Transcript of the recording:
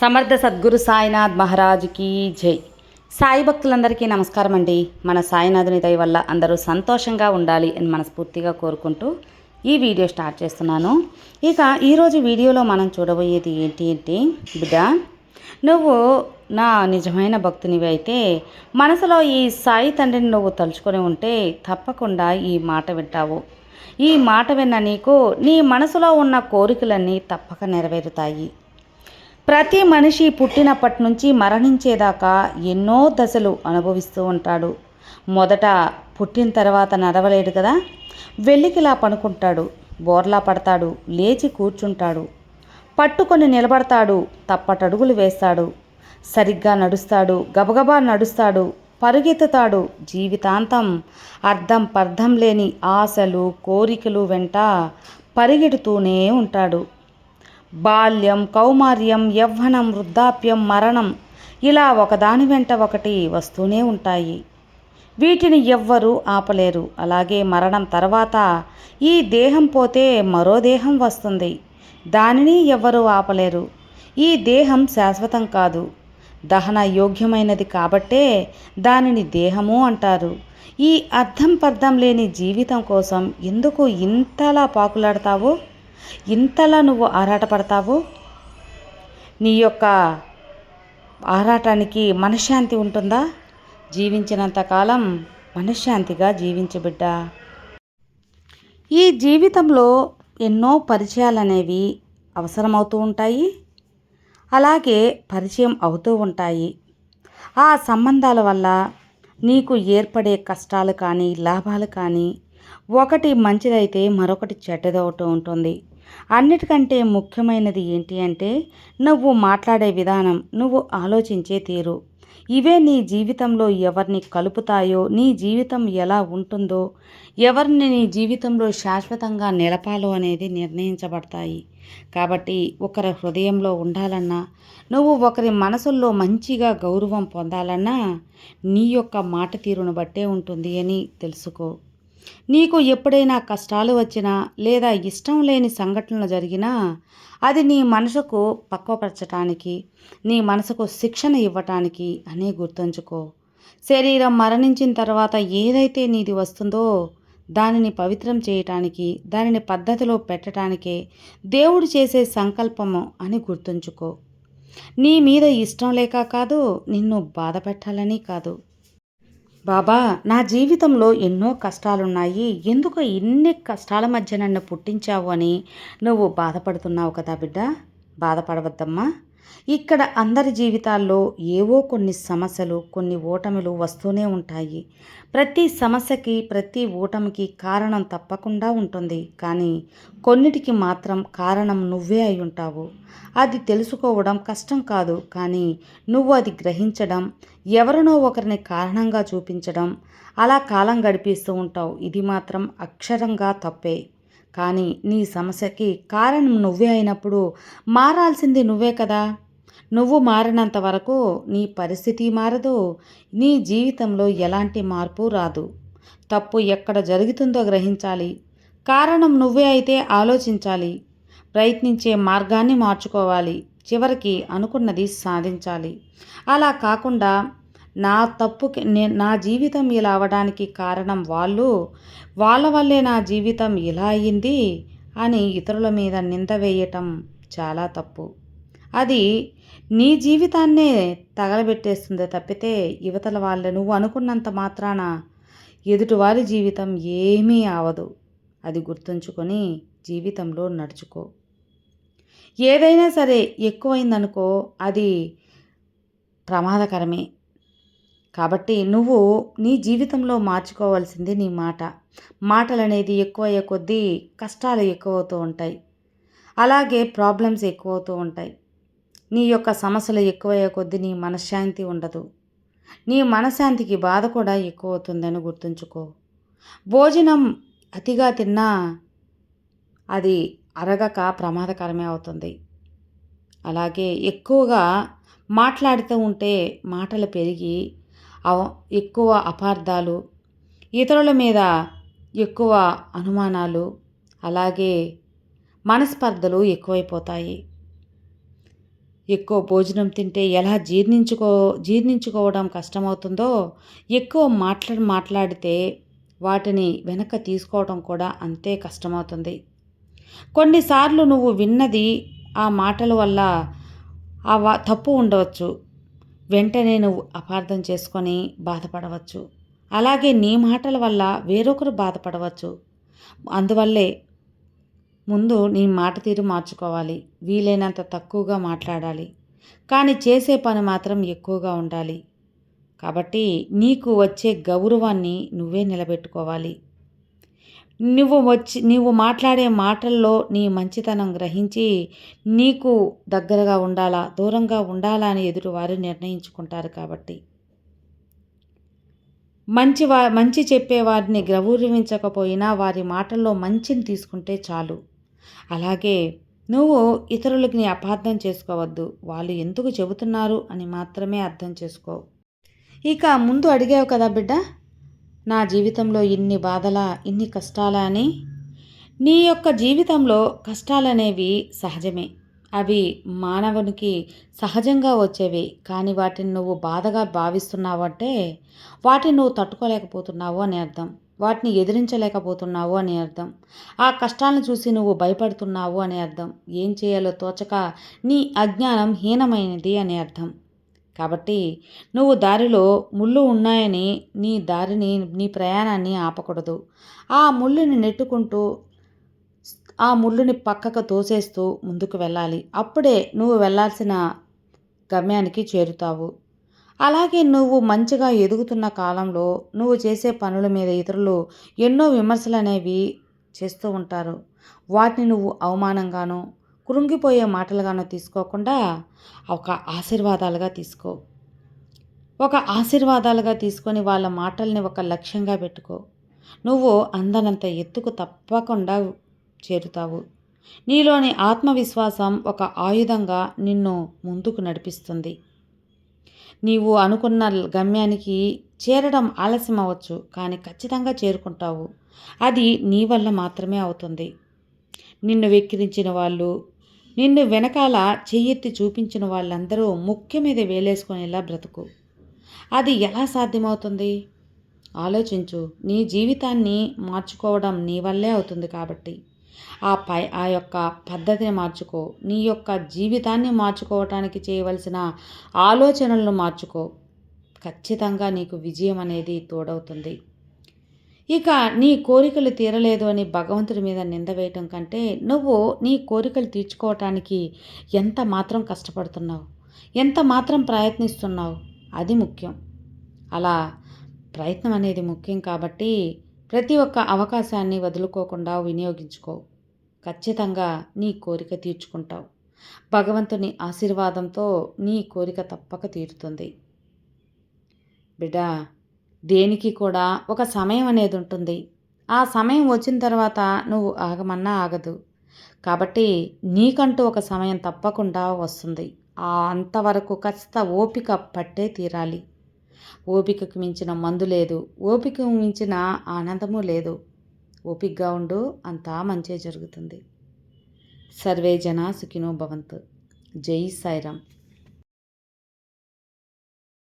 సమర్థ సద్గురు సాయినాథ్ మహారాజుకి జై. సాయి భక్తులందరికీ నమస్కారం అండి. మన సాయినాథుని దయ వల్ల అందరూ సంతోషంగా ఉండాలి అని మనస్ఫూర్తిగా కోరుకుంటూ ఈ వీడియో స్టార్ట్ చేస్తున్నాను. ఇక ఈరోజు వీడియోలో మనం చూడబోయేది ఏంటి ఏంటి బిడ్డ నువ్వు నా నిజమైన భక్తునివి అయితే మనసులో ఈ సాయి తండ్రిని నువ్వు తలుచుకొని ఉంటే తప్పకుండా ఈ మాట వింటావు. ఈ మాట విన్న నీకు నీ మనసులో ఉన్న కోరికలన్నీ తప్పక నెరవేరుతాయి. ప్రతి మనిషి పుట్టినప్పటి నుంచి మరణించేదాకా ఎన్నో దశలు అనుభవిస్తూ ఉంటాడు. మొదట పుట్టిన తర్వాత నడవలేడు కదా? వెళ్ళికిలా పనుకుంటాడు బోర్లా పడతాడు. లేచి కూర్చుంటాడు. పట్టుకొని నిలబడతాడు. తప్పటడుగులు వేస్తాడు. సరిగ్గా నడుస్తాడు. గబగబా నడుస్తాడు. పరుగెత్తుతాడు. జీవితాంతం అర్థం పర్థం లేని ఆశలు కోరికలు వెంట పరిగెడుతూనే ఉంటాడు. బాల్యం కౌమార్యం యవ్వనం వృద్ధాప్యం మరణం ఇలా ఒకదాని వెంట ఒకటి వస్తూనే ఉంటాయి. వీటిని ఎవ్వరూ ఆపలేరు. అలాగే మరణం తర్వాత ఈ దేహం పోతే మరో దేహం వస్తుంది. దానిని ఎవ్వరూ ఆపలేరు. ఈ దేహం శాశ్వతం కాదు. దహన యోగ్యమైనది కాబట్టే దానిని దేహము అంటారు. ఈ అర్థం పర్థం లేని జీవితం కోసం ఎందుకు ఇంతలా పాకులాడతావు? ఇంతలా నువ్వు ఆరాటపడతావు? నీ యొక్క ఆరాటానికి మనశ్శాంతి ఉంటుందా? జీవించినంతకాలం మనశ్శాంతిగా జీవించబిడ్డ ఈ జీవితంలో ఎన్నో పరిచయాలు అనేవి అవసరమవుతూ ఉంటాయి. అలాగే పరిచయం అవుతూ ఉంటాయి. ఆ సంబంధాల వల్ల నీకు ఏర్పడే కష్టాలు కానీ లాభాలు కానీ ఒకటి మంచిదైతే మరొకటి చెడ్డదవుతూ ఉంటుంది. అన్నిటికంటే ముఖ్యమైనది ఏంటి అంటే నువ్వు మాట్లాడే విధానం నువ్వు ఆలోచించే తీరు. ఇవే నీ జీవితంలో ఎవరిని కలుపుతాయో నీ జీవితం ఎలా ఉంటుందో ఎవరిని నీ జీవితంలో శాశ్వతంగా నిలపాలో అనేది నిర్ణయించబడతాయి. కాబట్టి ఒకరి హృదయంలో ఉండాలన్నా నువ్వు ఒకరి మనసుల్లో మంచిగా గౌరవం పొందాలన్నా నీ యొక్క మాట తీరును బట్టే ఉంటుంది అని తెలుసుకో. నీకు ఎప్పుడైనా కష్టాలు వచ్చినా లేదా ఇష్టం లేని సంఘటనలు జరిగినా అది నీ మనసుకు పక్వపరచటానికి నీ మనసుకు శిక్షణ ఇవ్వటానికి అని గుర్తుంచుకో. శరీరం మరణించిన తర్వాత ఏదైతే నీది వస్తుందో దానిని పవిత్రం చేయటానికి దానిని పద్ధతిలో పెట్టడానికే దేవుడు చేసే సంకల్పము అని గుర్తుంచుకో. నీ మీద ఇష్టం లేక కాదు నిన్ను బాధ పెట్టాలని కాదు. బాబా నా జీవితంలో ఎన్నో కష్టాలున్నాయి. ఎందుకు ఇన్ని కష్టాల మధ్య నన్ను పుట్టించావు అని నువ్వు బాధపడుతున్నావు కదా బిడ్డ? బాధపడవద్దమ్మా. ఇక్కడ అందరి జీవితాల్లో ఏవో కొన్ని సమస్యలు కొన్ని ఓటమిలు వస్తూనే ఉంటాయి. ప్రతి సమస్యకి ప్రతి ఓటమికి కారణం తప్పకుండా ఉంటుంది. కానీ కొన్నిటికి మాత్రం కారణం నువ్వే అయి ఉంటావు. అది తెలుసుకోవడం కష్టం కాదు. కానీ నువ్వు అది గ్రహించడం ఎవరినో ఒకరిని కారణంగా చూపించడం అలా కాలం గడిపిస్తూ ఉంటావు. ఇది మాత్రం అక్షరంగా తప్పే. కానీ నీ సమస్యకి కారణం నువ్వే అయినప్పుడు మారాల్సింది నువ్వే కదా. నువ్వు మారినంత వరకు నీ పరిస్థితి మారదు. నీ జీవితంలో ఎలాంటి మార్పు రాదు. తప్పు ఎక్కడ జరుగుతుందో గ్రహించాలి. కారణం నువ్వే అయితే ఆలోచించాలి. ప్రయత్నించే మార్గాన్ని మార్చుకోవాలి. చివరికి అనుకున్నది సాధించాలి. అలా కాకుండా నా తప్పుకి నేను నా జీవితం ఇలా అవడానికి కారణం వాళ్ళు వాళ్ళ వల్లే నా జీవితం ఇలా అయింది అని ఇతరుల మీద నింద వేయటం చాలా తప్పు. అది నీ జీవితాన్నే తగలబెట్టేస్తుంది తప్పితే యువతల వాళ్ళ నువ్వు అనుకున్నంత మాత్రాన ఎదుటివారి జీవితం ఏమీ అవదు అది గుర్తుంచుకొని జీవితంలో నడుచుకో. ఏదైనా సరే ఎక్కువైందనుకో అది ప్రమాదకరమే. కాబట్టి నువ్వు నీ జీవితంలో మార్చుకోవాల్సింది నీ మాట. మాటలు అనేది ఎక్కువ అయ్యే కొద్దీ కష్టాలు ఎక్కువ అవుతూ ఉంటాయి. అలాగే ప్రాబ్లమ్స్ ఎక్కువ అవుతూ ఉంటాయి. నీ యొక్క సమస్యలు ఎక్కువయ్యే కొద్దీ నీ మనశ్శాంతి ఉండదు. నీ మనశ్శాంతికి బాధ కూడా ఎక్కువ అవుతుందని గుర్తుంచుకో. భోజనం అతిగా తిన్నా అది అరగక ప్రమాదకరమే అవుతుంది. అలాగే ఎక్కువగా మాట్లాడుతూ ఉంటే మాటలు పెరిగి ఎక్కువ అపార్థాలు ఇతరుల మీద ఎక్కువ అనుమానాలు అలాగే మనస్పర్ధలు ఎక్కువైపోతాయి. ఎక్కువ భోజనం తింటే ఎలా జీర్ణించుకో జీర్ణించుకోవడం కష్టమవుతుందో ఎక్కువ మాట్లా మాట్లాడితే వాటిని వెనక తీసుకోవడం కూడా అంతే కష్టమవుతుంది. కొన్నిసార్లు నువ్వు విన్నది ఆ మాటల వల్ల ఆ వా తప్పు ఉండవచ్చు. వెంటనే నువ్వు అపార్థం చేసుకొని బాధపడవచ్చు. అలాగే నీ మాటల వల్ల వేరొకరు బాధపడవచ్చు. అందువల్లే ముందు నీ మాట తీరు మార్చుకోవాలి. వీలైనంత తక్కువగా మాట్లాడాలి. కానీ చేసే పని మాత్రం ఎక్కువగా ఉండాలి. కాబట్టి నీకు వచ్చే గౌరవాన్ని నువ్వే నిలబెట్టుకోవాలి. నువ్వు వచ్చి నువ్వు మాట్లాడే మాటల్లో నీ మంచితనం గ్రహించి నీకు దగ్గరగా ఉండాలా దూరంగా ఉండాలా అని ఎదుటివారు నిర్ణయించుకుంటారు కాబట్టి. మంచి వా మంచి చెప్పేవారిని గ్రౌరవించకపోయినా వారి మాటల్లో మంచిని తీసుకుంటే చాలు. అలాగే నువ్వు ఇతరులకి అపార్థం చేసుకోవద్దు వాళ్ళు ఎందుకు చెబుతున్నారు అని మాత్రమే అర్థం చేసుకో. ఇక ముందు అడిగావు కదా బిడ్డ? నా జీవితంలో ఇన్ని బాధలా ఇన్ని కష్టాలా అని? నీ యొక్క జీవితంలో కష్టాలనేవి సహజమే. అవి మానవునికి సహజంగా వచ్చేవి. కానీ వాటిని నువ్వు బాధగా భావిస్తున్నావు అంటే వాటిని నువ్వు తట్టుకోలేకపోతున్నావు అని అర్థం. వాటిని ఎదిరించలేకపోతున్నావు అని అర్థం. ఆ కష్టాలను చూసి నువ్వు భయపడుతున్నావు అని అర్థం. ఏం చేయాలో తోచక నీ అజ్ఞానం హీనమైనది అని అర్థం. కాబట్టి నువ్వు దారిలో ముళ్ళు ఉన్నాయని నీ దారిని నీ ప్రయాణాన్ని ఆపకూడదు. ఆ ముళ్ళుని నెట్టుకుంటూ ఆ ముళ్ళుని పక్కకు తోసేస్తూ ముందుకు వెళ్ళాలి. అప్పుడే నువ్వు వెళ్ళాల్సిన గమ్యానికి చేరుతావు. అలాగే నువ్వు మంచిగా ఎదుగుతున్న కాలంలో నువ్వు చేసే పనుల మీద ఇతరులు ఎన్నో విమర్శలు అనేవి చేస్తూ ఉంటారు. వాటిని నువ్వు అవమానంగాను కృంగిపోయే మాటలుగానో తీసుకోకుండా ఒక ఆశీర్వాదాలుగా తీసుకో. ఒక ఆశీర్వాదాలుగా తీసుకొని వాళ్ళ మాటల్ని ఒక లక్ష్యంగా పెట్టుకో. నువ్వు అందనంత ఎత్తుకు తప్పకుండా చేరుతావు. నీలోని ఆత్మవిశ్వాసం ఒక ఆయుధంగా నిన్ను ముందుకు నడిపిస్తుంది. నీవు అనుకున్న గమ్యానికి చేరడం ఆలస్యం అవ్వచ్చు కానీ ఖచ్చితంగా చేరుకుంటావు. అది నీ వల్ల మాత్రమే అవుతుంది. నిన్ను వెక్కిరించిన వాళ్ళు నిన్ను వెనకాల చెయ్యెత్తి చూపించిన వాళ్ళందరూ ముఖ్య మీద వేలేసుకునేలా బ్రతుకు. అది ఎలా సాధ్యమవుతుంది? ఆలోచించు. నీ జీవితాన్ని మార్చుకోవడం నీ వల్లే అవుతుంది కాబట్టి. ఆ పై ఆ యొక్క పద్ధతిని మార్చుకో. నీ యొక్క జీవితాన్ని మార్చుకోవటానికి చేయవలసిన ఆలోచనలను మార్చుకో. ఖచ్చితంగా నీకు విజయం అనేది తోడవుతుంది. ఇక నీ కోరికలు తీరలేదు అని భగవంతుడి మీద నింద వేయటం కంటే నువ్వు నీ కోరికలు తీర్చుకోవటానికి ఎంత మాత్రం కష్టపడుతున్నావు? ఎంత మాత్రం ప్రయత్నిస్తున్నావు? అది ముఖ్యం. అలా ప్రయత్నం అనేది ముఖ్యం కాబట్టి ప్రతి ఒక్క అవకాశాన్ని వదులుకోకుండా వినియోగించుకో. ఖచ్చితంగా నీ కోరిక తీర్చుకుంటావు. భగవంతుని ఆశీర్వాదంతో నీ కోరిక తప్పక తీరుతుంది. బిడ్డా దేనికి కూడా ఒక సమయం అనేది ఉంటుంది. ఆ సమయం వచ్చిన తర్వాత నువ్వు ఆగమన్నా ఆగదు. కాబట్టి నీకంటూ ఒక సమయం తప్పకుండా వస్తుంది. ఆ అంతవరకు కాస్త ఓపిక పట్టే తీరాలి. ఓపికకు మించిన మందు లేదు. ఓపికకు మించిన ఆనందము లేదు. ఓపికగా ఉండు అంతా మంచే జరుగుతుంది. సర్వే జన సుఖినో భవంతు. జై సాయిరామ్.